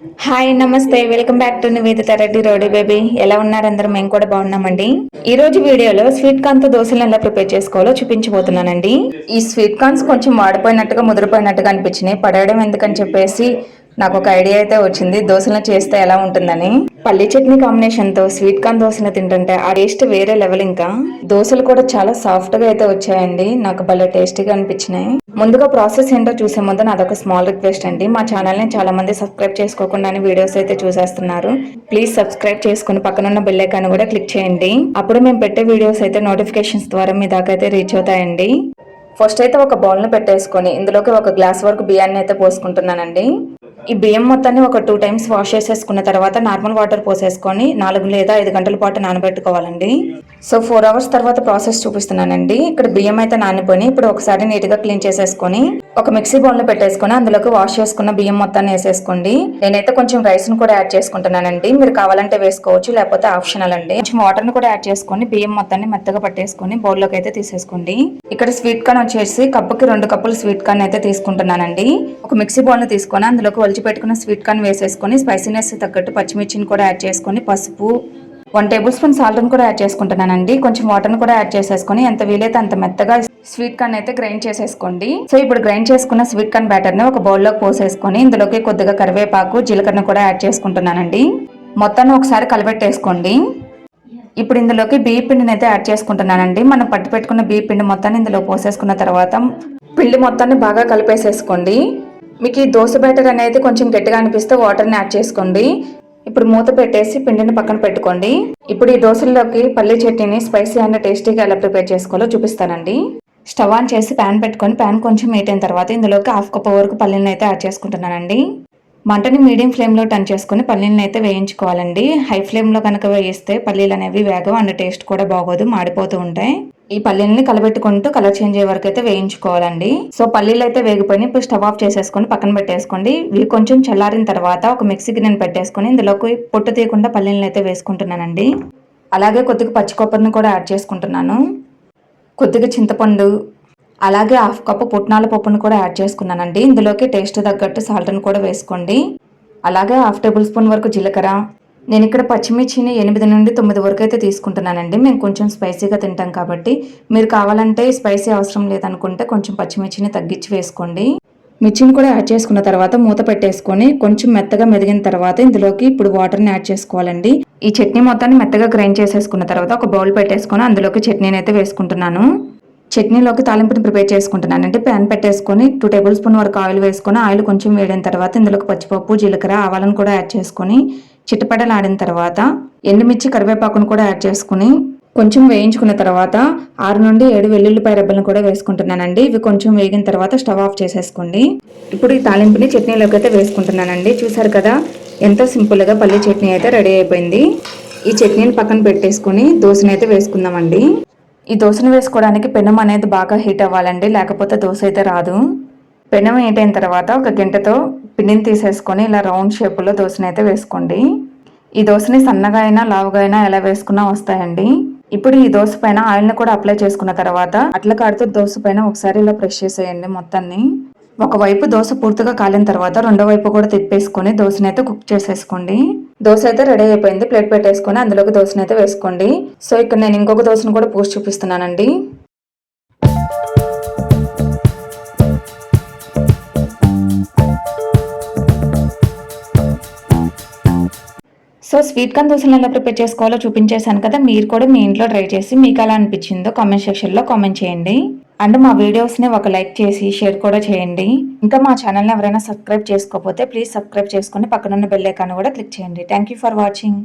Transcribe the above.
Hi నమస్తే. Welcome back to Nivedita Reddy rowdy baby ఎలా ఉన్నారు అందరూ? మేము కూడా బాగున్నామండి. ఈ రోజు వీడియోలో స్వీట్ కార్న్తో దోశలు ఎలా ప్రిపేర్ చేసుకోవాలో చూపించబోతున్నానండి. ఈ స్వీట్ కార్న్స్ కొంచెం వాడిపోయినట్టుగా ముదిరిపోయినట్టుగా అనిపించినాయి. పడేయడం ఎందుకని చెప్పేసి నాకు ఒక ఐడియా అయితే వచ్చింది. దోశలను చేస్తే ఎలా ఉంటుందని. పల్లి చట్నీ కాంబినేషన్తో స్వీట్ కార్న్ దోశలు తింటుంటే ఆ టేస్ట్ వేరే లెవెల్ ఇంకా. దోశలు కూడా చాలా సాఫ్ట్గా అయితే వచ్చాయండి. నాకు భలే టేస్టీగా అనిపించినాయి. ముందుగా ప్రాసెస్ ఏంటో చూసే ముందు నాదొక స్మాల్ రిక్వెస్ట్ అండి. మా ఛానల్ని చాలా మంది సబ్స్క్రైబ్ చేసుకోకుండానే వీడియోస్ అయితే చూసేస్తున్నారు. ప్లీజ్ సబ్స్క్రైబ్ చేసుకుని పక్కనున్న బెల్ ఐకాన్ కూడా క్లిక్ చేయండి. అప్పుడు మేము పెట్టే వీడియోస్ అయితే నోటిఫికేషన్స్ ద్వారా మీ దాకా అయితే రీచ్ అవుతాయండి. ఫస్ట్ అయితే ఒక బౌల్ను పెట్టేసుకొని ఇందులోకి ఒక గ్లాస్ వరకు బియ్యాన్ని అయితే పోసుకుంటున్నానండి. ఈ బియ్యం మొత్తాన్ని ఒక టూ టైమ్స్ వాష్ చేసేసుకున్న తర్వాత నార్మల్ వాటర్ పోసేసుకొని నాలుగు లేదా ఐదు గంటల పాటు నానబెట్టుకోవాలండి. సో ఫోర్ అవర్స్ తర్వాత ప్రాసెస్ చూపిస్తున్నానండి. ఇక్కడ బియ్యం అయితే నానిపోయి ఇప్పుడు ఒకసారి నీట్గా క్లీన్ చేసేసుకొని ఒక మిక్సీ బౌల్లో పెట్టేసుకొని అందులోకి వాష్ చేసుకున్న బియ్యం మొత్తాన్ని వేసేసుకోండి. నేనైతే కొంచెం రైస్ను కూడా యాడ్ చేసుకుంటున్నానండి. మీరు కావాలంటే వేసుకోవచ్చు లేకపోతే ఆప్షనల్ అండి. కొంచెం వాటర్ను కూడా యాడ్ చేసుకొని బియ్యం మొత్తాన్ని మెత్తగా పట్టేసుకొని బౌల్లోకి అయితే తీసేసుకోండి. ఇక్కడ స్వీట్ కార్న్ వచ్చేసి కప్పుకి రెండు కప్పులు స్వీట్ కార్న్ అయితే తీసుకుంటున్నానండి. ఒక మిక్సీ బౌల్ను తీసుకొని అందులోకి ఒలిచి పెట్టుకున్న స్వీట్ కార్న్ వేసేసుకొని స్పైసీనెస్ తగ్గట్టు పచ్చిమిర్చిని కూడా యాడ్ చేసుకొని పసుపు వన్ టేబుల్ స్పూన్ సాల్ట్ని కూడా యాడ్ చేసుకుంటున్నానండి. కొంచెం వాటర్ని కూడా యాడ్ చేసేసుకొని ఎంత వీలైతే అంత మెత్తగా స్వీట్ కార్న్ అయితే గ్రైండ్ చేసేసుకోండి. సో ఇప్పుడు గ్రైండ్ చేసుకున్న స్వీట్ కార్న్ బ్యాటర్ని ఒక బౌల్లోకి పోసేసుకొని ఇందులోకి కొద్దిగా కరివేపాకు జీలకర్ర కూడా యాడ్ చేసుకుంటున్నానండి. మొత్తాన్ని ఒకసారి కలిపెట్టేసుకోండి ఇప్పుడు ఇందులోకి బియ్య పిండిని అయితే యాడ్ చేసుకుంటున్నానండి. మనం పట్టి పెట్టుకున్న బియ్య పిండి మొత్తాన్ని ఇందులో పోసేసుకున్న తర్వాత పిండి మొత్తాన్ని బాగా కలిపేసేసుకోండి. మీకు ఈ దోశ బ్యాటర్ అనేది కొంచెం గట్టిగా అనిపిస్తే వాటర్ని యాడ్ చేసుకోండి. ఇప్పుడు మూత పెట్టేసి పిండిని పక్కన పెట్టుకోండి. ఇప్పుడు ఈ దోశల్లోకి పల్లి చట్నీని స్పైసీ అండ్ టేస్టీగా ఎలా ప్రిపేర్ చేసుకోవాలో చూపిస్తానండి. స్టవ్ ఆన్ చేసి ప్యాన్ పెట్టుకొని ప్యాన్ కొంచెం హీట్ అయిన తర్వాత ఇందులోకి హాఫ్ కప్ వరకు పల్లీలను అయితే యాడ్ చేసుకుంటున్నానండి. మంటని మీడియం ఫ్లేమ్లో టర్న్ చేసుకుని పల్లీలను అయితే వేయించుకోవాలండి. హై ఫ్లేమ్లో కనుక వేయిస్తే పల్లీలు అనేవి వేగం అండ్ టేస్ట్ కూడా బాగోదు మాడిపోతూ ఉంటాయి. ఈ పల్లీలని కలబెట్టుకుంటూ కలర్ చేంజ్ అయ్యే వరకు అయితే వేయించుకోవాలండి. సో పల్లీలు అయితే వేగిపోయి ఇప్పుడు స్టవ్ ఆఫ్ చేసేసుకొని పక్కన పెట్టేసుకోండి. ఇవి కొంచెం చల్లారిన తర్వాత ఒక మిక్సీ గిన్నెను పెట్టేసుకొని ఇందులోకి పొట్టు తీయకుండా పల్లీలను అయితే వేసుకుంటున్నానండి. అలాగే కొద్దిగా పచ్చి కొబ్బరిని కూడా యాడ్ చేసుకుంటున్నాను. కొద్దిగా చింతపండు అలాగే హాఫ్ కప్పు పుట్నాల పప్పును కూడా యాడ్ చేసుకున్నానండి. ఇందులోకి టేస్ట్ తగ్గట్టు సాల్ట్ని కూడా వేసుకోండి. అలాగే హాఫ్ టేబుల్ స్పూన్ వరకు జీలకర్ర నేను ఇక్కడ పచ్చిమిర్చిని ఎనిమిది నుండి తొమ్మిది వరకు అయితే తీసుకుంటున్నానండి. మేము కొంచెం స్పైసీగా తింటాం కాబట్టి. మీరు కావాలంటే స్పైసీ అవసరం లేదనుకుంటే కొంచెం పచ్చిమిర్చిని తగ్గించి వేసుకోండి. మిర్చిని కూడా యాడ్ చేసుకున్న తర్వాత మూత పెట్టేసుకొని కొంచెం మెత్తగా మెదిగిన తర్వాత ఇందులోకి ఇప్పుడు వాటర్ని యాడ్ చేసుకోవాలండి. ఈ చట్నీ మొత్తాన్ని మెత్తగా గ్రైండ్ చేసేసుకున్న తర్వాత ఒక బౌల్ పెట్టేసుకొని అందులోకి చట్నీని అయితే వేసుకుంటున్నాను. చట్నీలోకి తాలింపుని ప్రిపేర్ చేసుకుంటున్నాను అంటే ప్యాన్ పెట్టేసుకొని టూ టేబుల్ స్పూన్ వరకు ఆయిల్ వేసుకొని ఆయిల్ కొంచెం వేడిన తర్వాత ఇందులోకి పచ్చిపప్పు జీలకర్ర ఆవాలను కూడా యాడ్ చేసుకొని చిట్టపడలాడిన తర్వాత ఎండుమిర్చి కరివేపాకును కూడా యాడ్ చేసుకుని కొంచెం వేయించుకున్న తర్వాత ఆరు నుండి ఏడు వెల్లుల్లిపాయ రెబ్బలను కూడా వేసుకుంటున్నానండి. ఇవి కొంచెం వేగిన తర్వాత స్టవ్ ఆఫ్ చేసేసుకోండి. ఇప్పుడు ఈ తాలింపుని చట్నీలోకి అయితే వేసుకుంటున్నానండి. చూసారు కదా ఎంతో సింపుల్గా పల్లి చట్నీ అయితే రెడీ అయిపోయింది. ఈ చట్నీని పక్కన పెట్టేసుకుని దోశని అయితే వేసుకుందామండి. ఈ దోశను వేసుకోవడానికి పెనం అనేది బాగా హీట్ అవ్వాలండి. లేకపోతే దోశ అయితే రాదు. పెనం హీట్ అయిన తర్వాత ఒక గంటతో పిండిని తీసేసుకొని ఇలా రౌండ్ షేపులో దోశని అయితే వేసుకోండి. ఈ దోశని సన్నగా అయినా లావుగా అయినా ఎలా వేసుకున్నా వస్తాయండి. ఇప్పుడు ఈ దోశ పైన ఆయిల్ని కూడా అప్లై చేసుకున్న తర్వాత అట్ల కాడుతూ దోశ పైన ఒకసారి ఇలా ప్రెస్ చేసేయండి మొత్తాన్ని. ఒకవైపు దోశ పూర్తిగా కాలిన తర్వాత రెండో వైపు కూడా తిప్పేసుకొని దోశని అయితే కుక్ చేసేసుకోండి. దోశ అయితే రెడీ అయిపోయింది. ప్లేట్ పెట్టేసుకొని అందులోకి దోశని అయితే వేసుకోండి. సో ఇక్కడ నేను ఇంకొక దోశను కూడా పోస్ట్ చూపిస్తున్నానండి. సో స్వీట్ కార్న్ దోశలు ఎలా ప్రిపేర్ చేసుకోవాలో చూపించేశాను కదా మీరు కూడా మీ ఇంట్లో ట్రై చేసి మీకు ఎలా అనిపించిందో కామెంట్ సెక్షన్లో కామెంట్ చేయండి. అండ్ మా వీడియోస్ని ఒక లైక్ చేసి షేర్ కూడా చేయండి. ఇంకా మా ఛానల్ని ఎవరైనా సబ్స్క్రైబ్ చేసుకోకపోతే ప్లీజ్ సబ్స్క్రైబ్ చేసుకుని పక్కనున్న బెల్ ఐకాన్ కూడా క్లిక్ చేయండి. Thank for watching.